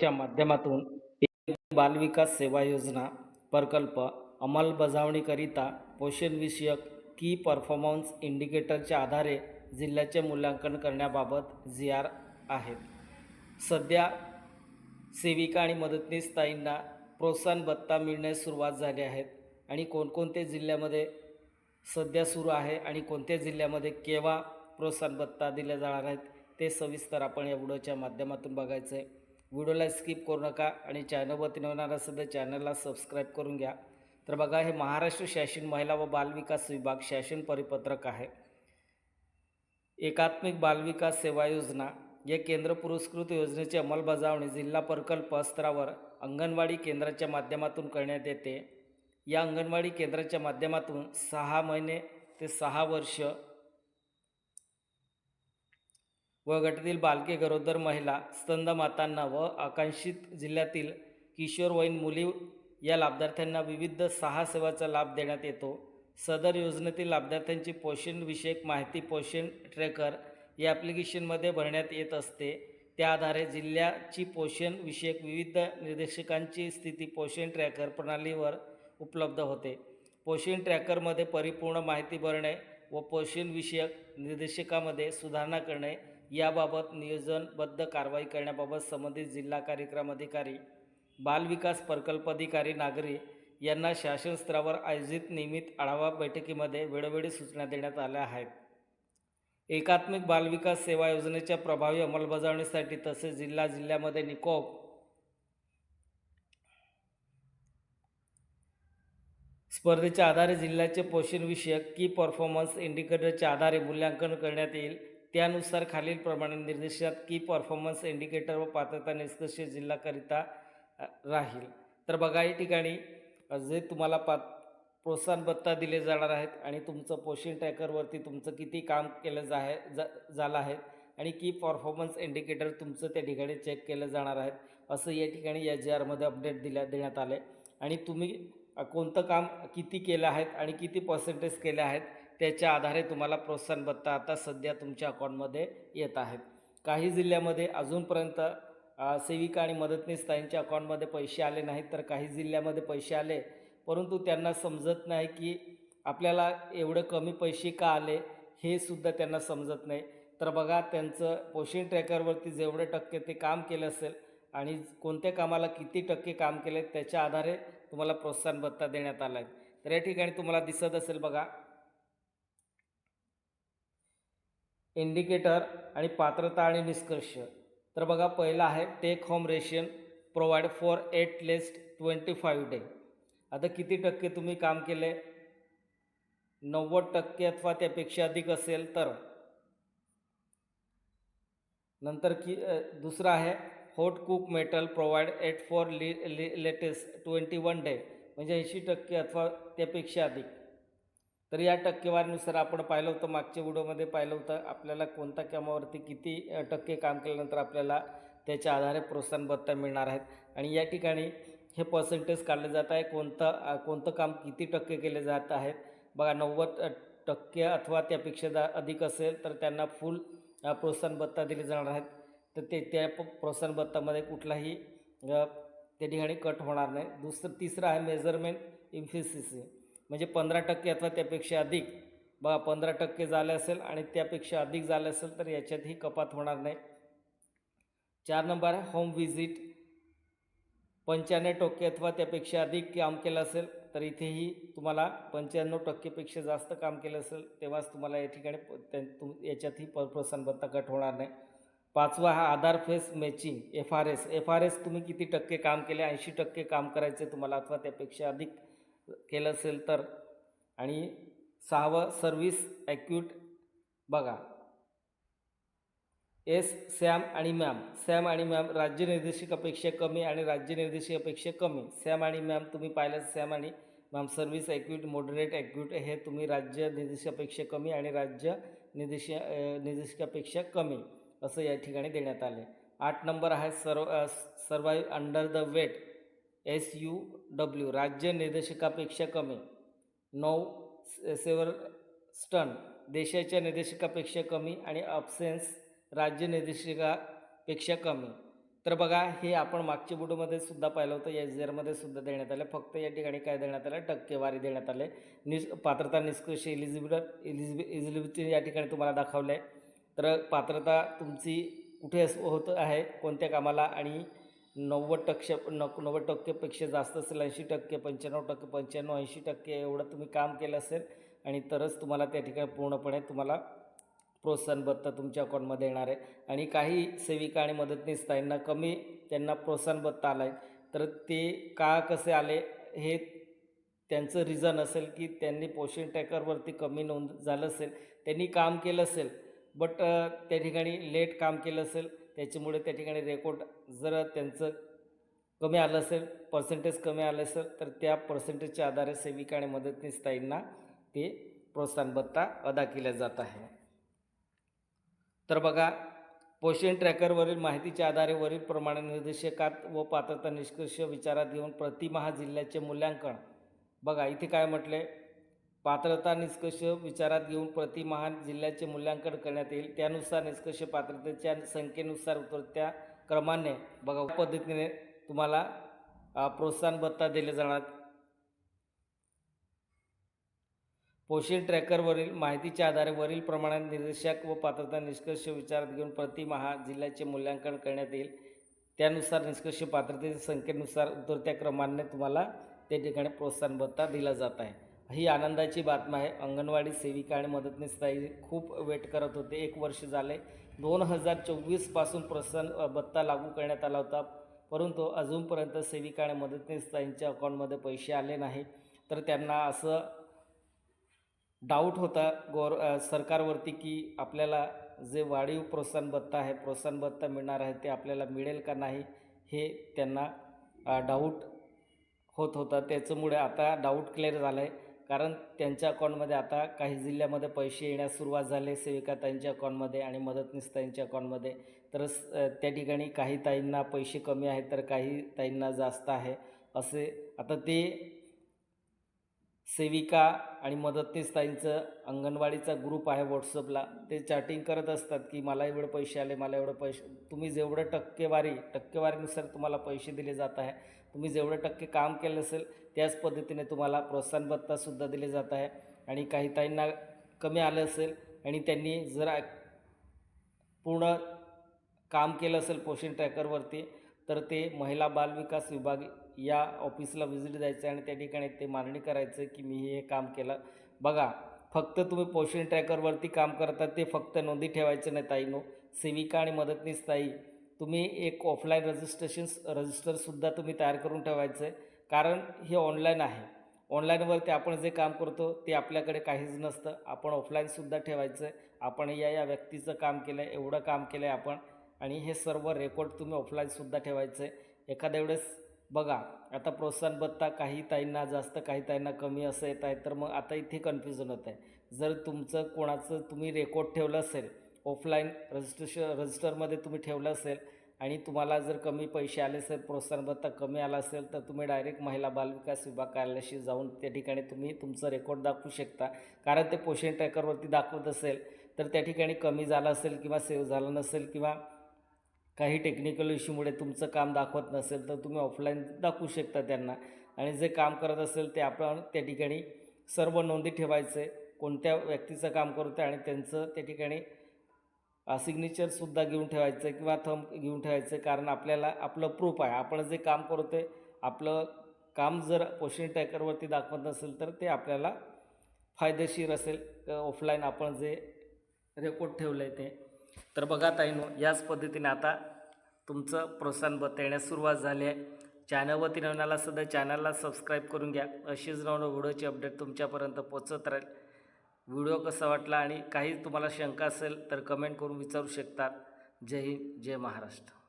व्हिडिओच्या माध्यमातून बालविकास सेवा योजना प्रकल्प अंमलबजावणीकरिता पोषणविषयक की परफॉर्मन्स इंडिकेटरच्या आधारे जिल्ह्याचे मूल्यांकन करण्याबाबत जी आर आहेत सध्या सेविका आणि मदतनीस ताईंना प्रोत्साहन भत्ता मिळण्यास सुरुवात झाली आहेत आणि कोणकोणत्या जिल्ह्यामध्ये सध्या सुरू आहे आणि कोणत्या जिल्ह्यामध्ये केव्हा प्रोत्साहन भत्ता दिल्या जाणार आहेत ते सविस्तर आपण या व्हिडिओच्या माध्यमातून बघायचं आहे व्हिडिओला स्किप करू नका आणि चॅनलवरती नवणार असेल तर चॅनलला सबस्क्राईब करून घ्या. तर बघा हे महाराष्ट्र शासन महिला व बालविकास विभाग शासन परिपत्रक आहे. एकात्मिक बालविकास सेवा योजना या केंद्र पुरस्कृत योजनेची अंमलबजावणी जिल्हा प्रकल्प स्तरावर अंगणवाडी केंद्राच्या माध्यमातून करण्यात येते. या अंगणवाडी केंद्राच्या माध्यमातून सहा महिने ते सहा वर्ष व गटातील बालके गरोदर महिला स्तंद मातांना व आकांक्षित जिल्ह्यातील किशोरवयीन मुली या लाभार्थ्यांना विविध सहा सेवाचा लाभ देण्यात येतो. सदर योजनेतील लाभार्थ्यांची पोषणविषयक माहिती पोषण ट्रॅकर या ॲप्लिकेशनमध्ये भरण्यात येत असते. त्या आधारे जिल्ह्याची पोषणविषयक विविध निर्देशकांची स्थिती पोषण ट्रॅकर प्रणालीवर उपलब्ध होते. पोषण ट्रॅकरमध्ये परिपूर्ण माहिती भरणे व पोषणविषयक निर्देशिकामध्ये सुधारणा करणे याबाबत नियोजनबद्ध कारवाई करण्याबाबत संबंधित जिल्हा कार्यक्रम अधिकारी बालविकास प्रकल्प अधिकारी नागरी यांना शासन स्तरावर आयोजित नियमित आढावा बैठकीमध्ये वेळोवेळी सूचना देण्यात आल्या आहेत. एकात्मिक बालविकास सेवा योजनेच्या प्रभावी अंमलबजावणीसाठी तसेच जिल्हा जिल्ह्यामध्ये निकोप स्पर्धेच्या आधारे जिल्ह्याचे पोषणविषयक की परफॉर्मन्स इंडिकेटरच्या आधारे मूल्यांकन करण्यात येईल. त्यानुसार खालीलप्रमाणे निर्देशात की परफॉर्मन्स इंडिकेटर व पात्रता निष्कर्ष जिल्हाकरिता राहील. तर बघा या ठिकाणी जे तुम्हाला पा प्रोत्साहन भत्ता दिले जाणार आहेत आणि तुमचं पोषण ट्रॅकरवरती तुमचं किती काम केलं जा आहे जा झालं आहे आणि की परफॉर्मन्स इंडिकेटर तुमचं त्या ठिकाणी चेक केलं जाणार आहेत असं या ठिकाणी या जी आरमध्ये अपडेट दिल्या देण्यात आले आणि तुम्ही कोणतं काम किती केलं आहेत आणि किती पर्सेंटेज केल्या आहेत त्याच्या आधारे तुम्हाला प्रोत्साहन भत्ता आता सध्या तुमच्या अकाउंटमध्ये येत आहेत. काही जिल्ह्यामध्ये अजूनपर्यंत सेविका आणि मदतनीस ताईंच्या अकाउंटमध्ये पैसे आले नाहीत तर काही जिल्ह्यामध्ये पैसे आले परंतु त्यांना समजत नाही की आपल्याला एवढे कमी पैसे का आले हे सुद्धा त्यांना समजत नाही. तर बघा त्यांचं पोषण ट्रॅकरवरती जेवढे टक्के ते काम केलं असेल आणि कोणत्या कामाला किती टक्के काम केले त्याच्या आधारे तुम्हाला प्रोत्साहन भत्ता देण्यात आला आहे तर या ठिकाणी तुम्हाला दिसत असेल बघा इंडिकेटर आणि पात्रता आणि निष्कर्ष. तर बघा पहिला आहे take home ration provide for at least twenty five day आता किती टक्के तुम्ही काम केले? नव्वद टक्के अथवा त्यापेक्षा अधिक असेल तर. नंतर की दुसरा आहे hot cook meal provide at for लि लेटेस्ट ट्वेंटी वन डे म्हणजे ऐंशी टक्के अथवा त्यापेक्षा अधिक. तर या टक्केवारीनुसार आपण पाहिलं होतं मागच्या व्हिडिओमध्ये पाहिलं होतं आपल्याला कोणत्या कामावरती किती टक्के काम केल्यानंतर आपल्याला त्याच्या आधारे प्रोत्साहन भत्ता मिळणार आहेत? आणि या ठिकाणी हे पर्सेंटेज काढले जात आहे. कोणतं कोणतं काम किती टक्के केले जात आहेत? बघा नव्वद टक्के अथवा त्यापेक्षा जा अधिक असेल तर त्यांना फुल प्रोत्साहन भत्ता दिले जाणार आहेत. तर ते त्या प्रोत्साहन भत्तामध्ये कुठलाही त्या ठिकाणी कट होणार नाही. दुसरं तिसरं आहे मेजरमेंट इम्फिसिसी म्हणजे पंधरा टक्के अथवा त्यापेक्षा अधिक बघा पंधरा टक्के झाले असेल आणि त्यापेक्षा अधिक झाले असेल तर याच्यातही कपात होणार नाही. चार नंबर आहे होम विजिट पंच्याण्णव टक्के अथवा त्यापेक्षा अधिक काम केलं असेल तर इथेही तुम्हाला पंच्याण्णव टक्केपेक्षा जास्त काम केलं असेल तेव्हाच तुम्हाला या ठिकाणी प- तुम याच्यातही प प्रोत्साहन भत्ता कट होणार नाही. पाचवा हा Aadhaar face matching F R S F R S तुम्ही किती टक्के काम केले? ऐंशी टक्के काम करायचे तुम्हाला अथवा त्यापेक्षा अधिक. केलं असेल तर. आणि सहावं सर्व्हिस ॲक्यूट बघा. एस सॅम आणि मॅम सॅम आणि मॅम राज्य निर्देशिकापेक्षा कमी आणि राज्य निर्देशिकापेक्षा कमी. सॅम आणि मॅम तुम्ही पाहिलं सॅम आणि MAM service acute moderate acute हे तुम्ही राज्य निर्देशिकापेक्षा कमी आणि राज्य निर्देश निर्देशिकापेक्षा कमी असं या ठिकाणी देण्यात आले. आठ नंबर आहे सर्व survive under the weight S U W राज्य निर्देशकापेक्षा कमी. नऊ सेवर स्टन देशाच्या निर्देशकापेक्षा कमी आणि अब्सेन्स राज्य निर्देशिकापेक्षा कमी. तर बघा हे आपण मागच्या व्हिडिओमध्ये सुद्धा पाहिलं होतं. एस जी आरमध्ये सुद्धा देण्यात आलं. फक्त या ठिकाणी काय देण्यात आलं? टक्केवारी देण्यात आले. निस पात्रता निष्कर्ष इलिजिबिल इलिजिबि इलिजिबिलिटी या ठिकाणी तुम्हाला दाखवलं आहे तर पात्रता तुमची कुठे होत आहे? कोणत्या कामाला आणि नव्वद टक्के नक नव्वद टक्केपेक्षा जास्त असेल ऐंशी टक्के पंच्याण्णव टक्के पंच्याण्णव ऐंशी टक्के एवढं तुम्ही काम केलं असेल आणि तरच तुम्हाला त्या ठिकाणी पूर्णपणे तुम्हाला प्रोत्साहन भत्ता तुमच्या अकाउंटमध्ये येणार आहे. आणि काही सेविका आणि मदतनीस त्यांना कमी त्यांना प्रोत्साहन भत्ता आला आहे तर ते का कसे आले हे त्यांचं रिझन असेल की त्यांनी पोषण टॅकरवरती कमी नोंद झालं असेल त्यांनी काम केलं असेल बट त्या ठिकाणी लेट काम केलं असेल त्याच्यामुळे त्या ठिकाणी रेकॉर्ड जर त्यांचं कमी आलं असेल पर्सेंटेज कमी आलं असेल तर त्या पर्सेंटेजच्या आधारे सेविका आणि मदतनीस ताईंना ते प्रोत्साहन भत्ता अदा केला जात आहे. तर बघा पोषण ट्रॅकरवरील माहितीच्या आधारे वरील प्रमाणे निर्देशकात व पात्रता निष्कर्ष विचारात घेऊन प्रतिमहा जिल्ह्याचे मूल्यांकन. बघा इथे काय म्हटले पात्रता निष्कर्ष विचारात घेऊन प्रतिमहा जिल्ह्याचे मूल्यांकन करण्यात येईल. त्यानुसार निष्कर्ष पात्रतेच्या संख्येनुसार उतरत्या क्रमाने बघा. पद्धतीने तुम्हाला प्रोत्साहन भत्ता दिले जाणार. पोषण ट्रॅकरवरील माहितीच्या आधारे वरील प्रमाणात निर्देशक व पात्रता निष्कर्ष विचारात घेऊन प्रति महा जिल्ह्याचे मूल्यांकन करण्यात येईल. त्यानुसार निष्कर्ष पात्रतेच्या संख्येनुसार उतरत्या क्रमाने तुम्हाला त्या ठिकाणी प्रोत्साहन भत्ता दिला जात आहे. ही आनंदाची बातमी आहे. अंगणवाडी सेविका आणि मदतनीस ताई खूप वेट करत होते. एक वर्ष झाले. दोन हजार चोवीसपासून प्रोत्साहन भत्ता लागू करण्यात आला होता. परंतु अजूनपर्यंत सेविका आणि मदतनीस ताईंच्या अकाउंटमध्ये पैसे आले नाही. तर त्यांना असं डाऊट होता गोर सरकारवरती की आपल्याला जे वाढीव प्रोत्साहन भत्ता आहे प्रोत्साहन भत्ता मिळणार आहे ते आपल्याला मिळेल का नाही हे त्यांना डाऊट होत होता. त्याच्यामुळे आता डाऊट क्लिअर झालं आहे कारण त्यांच्या अकाउंटमध्ये आता काही जिल्ह्यामध्ये पैसे येण्यास सुरुवात झाले सेविका ताईंच्या अकाउंटमध्ये आणि मदतनीस ताईंच्या अकाउंटमध्ये. तर त्या ठिकाणी काही ताईंना पैसे कमी आहेत तर काही ताईंना जास्त आहे. असे आता ते सेविका आणि मदतनीसताईंचं अंगणवाडीचा ग्रुप आहे व्हॉट्सअपला. ते चॅटिंग करत असतात की मला एवढे पैसे आले मला एवढं पैसे तुम्ही जेवढं टक्केवारी टक्केवारीनुसार तुम्हाला पैसे दिले जात आहे तुम्ही जेवढं टक्के काम केलं असेल त्याच पद्धतीने तुम्हाला प्रोत्साहन भत्तासुद्धा दिले जात आहे. आणि काही ताईंना कमी आलं असेल आणि त्यांनी जर पूर्ण काम केलं असेल पोषण ट्रॅकरवरती तर ते महिला बालविकास विभाग या ऑफिसला व्हिजिट द्यायचं आणि त्या ठिकाणी ते मारणी करायचं की मी हे काम केलं. बघा फक्त तुम्ही पोषण ट्रॅकरवरती काम करता ते फक्त नोंदी ठेवायचं नाही ताईनो सेविका आणि मदतनीस ताई तुम्ही एक ऑफलाईन रजिस्ट्रेशन्स रजिस्टरसुद्धा तुम्ही तयार करून ठेवायचं आहे. कारण हे ऑनलाईन आहे. ऑनलाईनवरती आपण जे काम करतो ते आपल्याकडे काहीच नसतं. आपण ऑफलाईनसुद्धा ठेवायचं आहे. आपण या या व्यक्तीचं काम केलं आहे एवढं काम केलं आहे आपण. आणि हे सर्व रेकॉर्ड तुम्ही ऑफलाईनसुद्धा ठेवायचं. आहे एखाद्या वेळेस बघा आता प्रोत्साहन भत्ता काही ताईंना जास्त काही ताईंना कमी असं येत आहे तर मग आता इथे कन्फ्युजन होत आहे. जर तुमचं कोणाचं तुम्ही रेकॉर्ड ठेवलं असेल ऑफलाईन रजिस्ट्रेशन रजिस्टरमध्ये तुम्ही ठेवलं असेल आणि तुम्हाला जर कमी पैसे आले असेल प्रोत्साहन भत्ता कमी आला असेल तर तुम्ही डायरेक्ट महिला बालविकास विभाग कार्यालयाशी जाऊन त्या ठिकाणी तुम्ही तुमचं रेकॉर्ड दाखवू शकता. कारण ते पोषण ट्रॅकरवरती दाखवत असेल तर त्या ठिकाणी कमी झालं असेल किंवा सेव्ह झालं नसेल किंवा काही टेक्निकल इश्यूमुळे तुमचं काम दाखवत नसेल तर तुम्ही ऑफलाईन दाखवू शकता त्यांना. आणि जे काम करत असेल ते आपण त्या ठिकाणी सर्व नोंदी ठेवायचे कोणत्या व्यक्तीचं काम करतो आणि त्यांचं त्या ठिकाणी सिग्नेचरसुद्धा घेऊन ठेवायचं किंवा थंब घेऊन ठेवायचं. कारण आपल्याला आपलं प्रूफ आहे. आपण जे काम करतो आहे आपलं काम जर पोशिंग टॅकरवरती दाखवत नसेल तर ते आपल्याला फायदेशीर असेल. ऑफलाईन आपण जे रेकॉर्ड ठेवलं आहे ते. तर बघा ताईनो याच पद्धतीने आता तुमचं प्रोत्साहन येण्यास सुरुवात झाली आहे. चॅनलवरती नवनाला सुद्धा चॅनलला सबस्क्राईब करून घ्या. अशीच नवनं व्हिडिओची अपडेट तुमच्यापर्यंत पोचत राहील. व्हिडिओ कसा वाटला आणि काही तुम्हाला शंका असेल तर कमेंट करून विचारू शकतात. जय हिंद जय महाराष्ट्र.